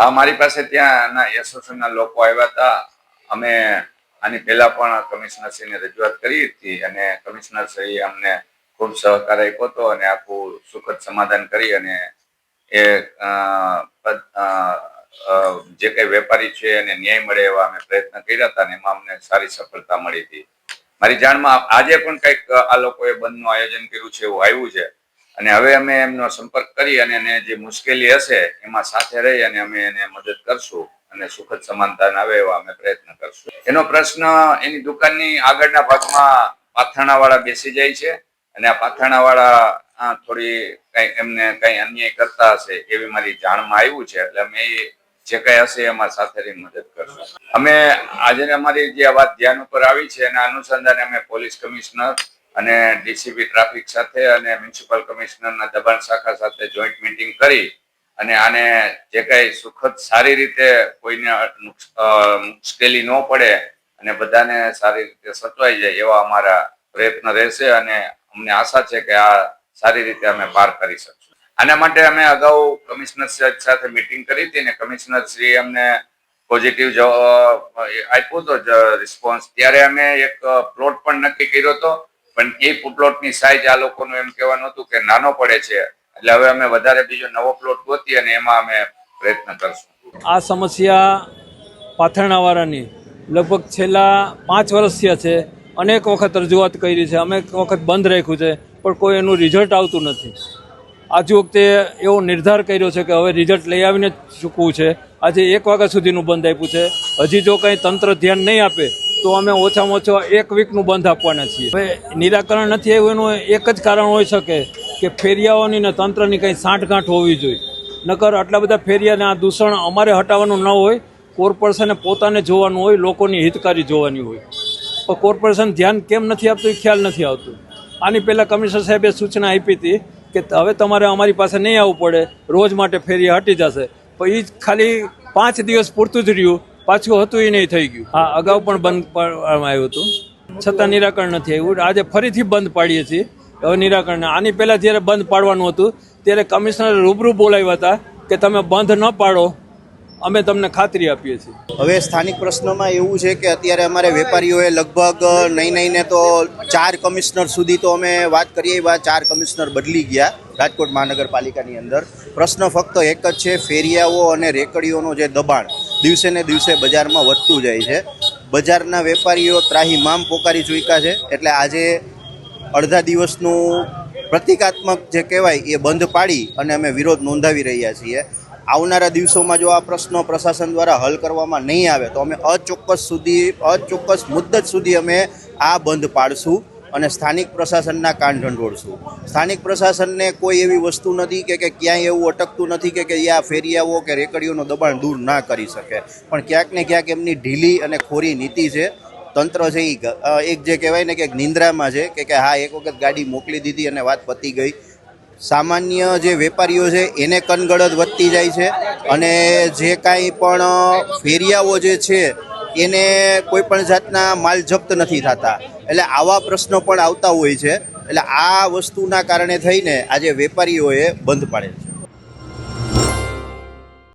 હા, મારી પાસે ત્યાં ના એસોસિએશનના લોકો આવ્યા હતા. અમે આની પહેલા પણ કમિશનરશ્રીને રજૂઆત કરી હતી અને કમિશનરશ્રીએ અમને ખૂબ સહકાર આપ્યો હતો અને આખું સુખદ સમાધાન કરી અને એ જે કઈ વેપારી છે એને ન્યાય મળે એવા અમે પ્રયત્ન કર્યા હતા અને એમાં અમને સારી સફળતા મળી હતી. મારી જાણમાં આજે પણ કંઈક આ લોકોએ બંધનું આયોજન કર્યું છે એવું આવ્યું છે. અને હવે અમે એમનો સંપર્ક કરી અને એને જે મુશ્કેલી હશે, એમાં સાથે રહી અને અમે એને મદદ કરશું અને સુખદ સમાનતા આવે એવા અમે પ્રયત્ન કરશું. એનો પ્રશ્ન એની દુકાનની આગળના ભાગમાં પાથરણાવાળા બેસી જાય છે અને આ પાથરણાવાળા થોડી કઈ એમને કઈ અન્યાય કરતા હશે એવી મારી જાણમાં આવ્યું છે, એટલે અમે જે કઈ હશે એમાં સાથે રહી મદદ કરશું. અમે આજે અમારી જે વાત ધ્યાન ઉપર આવી છે, એના અનુસંધાને અમે પોલીસ કમિશનર અને ડીસીપી ટ્રાફિક સાથે અને મ્યુનિસિપલ કમિશનરના દબાણ શાખા સાથે જોઈન્ટ મીટિંગ કરી અને આને જે કંઈ સુખદ સારી રીતે કોઈને મુશ્કેલી ન પડે અને બધાને સારી રીતે સચવાઈ જાય એવા અમારા પ્રયત્ન રહેશે અને અમને આશા છે કે આ સારી રીતે અમે પાર કરી શકશું. આના માટે અમે અગાઉ કમિશનર સાહેબ સાથે મીટિંગ કરી હતી અને કમિશનર શ્રી અમને પોઝિટિવ આપ્યો હતો રિસ્પોન્સ ત્યારે અમે એક પ્લોટ પણ નક્કી કર્યો હતો પણ એ પ્લોટની સાઈઝ આ લોકોનું એમ કહેવાનું હતું કે નાનો પડે છે. એટલે હવે અમે વધારે બીજો નવો પ્લોટ ગોતી અને એમાં અમે પ્રયત્ન કરશું. આ સમસ્યા પાથરણાવાળાની. લગભગ છેલ્લા પાંચ વર્ષથી છે. અનેક વખત રજૂઆત કરી છે. અનેક વખત બંધ રાખ્યું છે. પણ કોઈ એનું રિઝલ્ટ આવતું નથી. આજ વખતે એવો નિર્ધાર કર્યો છે કે હવે રિઝલ્ટ લઈ આવીને ચૂકવું છે. આજે એક વાગ્યા સુધીનું બંધ આપ્યું છે. હજી જો કંઈ તંત્ર ધ્યાન નહીં આપે તો અમે ઓછામાં ઓછા એક વીકનું બંધ આપવાના છીએ. હવે નિરાકરણ નથી આવ્યું એનું, એક જ કારણ હોઈ શકે કે ફેરિયાઓની ને તંત્રની કંઈ સાંઠગાંઠ હોવી જોઈએ. નકર આટલા બધા ફેરિયાને આ દૂષણ અમારે હટાવવાનું ન હોય, કોર્પોરેશને પોતાને જોવાનું હોય, લોકોની હિતકારી જોવાની હોય. પણ કોર્પોરેશન ધ્યાન કેમ નથી આપતું એ ખ્યાલ નથી આવતું. આની પહેલાં કમિશનર સાહેબે સૂચના આપી હતી કે હવે તમારે અમારી પાસે નહીં આવવું પડે, રોજ માટે ફેરી હટી જશે. પણ એ ખાલી પાંચ દિવસ પૂરતું જ રહ્યું. પાછું હતું એ નહીં, થઈ ગયું. હા, અગાઉ પણ બંધ પાડવામાં આવ્યું હતું. છતાં નિરાકરણ નથી આવ્યું. આજે ફરીથી બંધ પાડીએ છીએ. હવે નિરાકરણ. આની પહેલાં જ્યારે બંધ પાડવાનું હતું, ત્યારે કમિશનર રૂબરૂ બોલાવ્યા હતા કે તમે બંધ ન પાડો. અમે તમને ખાતરી આપીએ છીએ. હવે સ્થાનિક પ્રશ્નોમાં એવું છે કે અત્યારે અમારે વેપારીઓએ લગભગ નહીં નહીં ને તો ચાર કમિશનર સુધી તો અમે વાત કરીએ એવા ચાર કમિશનર બદલી ગયા રાજકોટ મહાનગરપાલિકાની અંદર. પ્રશ્ન ફક્ત એક જ છે, ફેરિયાઓ અને રેકડીઓનો જે દબાણ. દિવસે ને દિવસે બજારમાં વધતું જાય છે. બજારના વેપારીઓ ત્રાહીમામ પોકારી ચૂક્યા છે. એટલે આજે અડધા દિવસનું પ્રતિકાત્મક જે કહેવાય એ બંધ પાડી અને અમે વિરોધ નોંધાવી રહ્યા છીએ. આવનારા દિવસોમાં જો આ પ્રશ્નો પ્રશાસન દ્વારા હલ કરવામાં નહીં આવે તો અમે અચોક્કસ સુધી અચોક્કસ મુદ્દત સુધી અમે આ બંધ પાડશું. અને સ્થાનિક પ્રશાસનના કાન ઢંઢોળશું સ્થાનિક પ્રશાસનને કોઈ એવી વસ્તુ નથી કે કે ક્યાંય એવું અટકતું નથી કે કે આ ફેરિયાઓ કે રેકડીઓનું દબાણ દૂર ના કરી શકે. પણ ક્યાંક ને ક્યાંક એમની ઢીલી અને ખોરી નીતિ છે. તંત્ર છે એ એક જે કહેવાય ને કે નિંદ્રામાં છે કે કે હા, એક વખત ગાડી મોકલી દીધી અને વાત પતી ગઈ. સામાન્ય જે વેપારીઓ છે, એને કનગળત વધતી જાય છે અને જે કાંઈ પણ ફેરિયાઓ જે છે એને કોઈ પણ જાતના માલ જપ્ત નથી થતા. એટલે આવા પ્રશ્નો પણ આવતા હોય છે. એટલે આ વસ્તુના કારણે થઈને આજે વેપારીઓએ બંધ પાડેલ છે.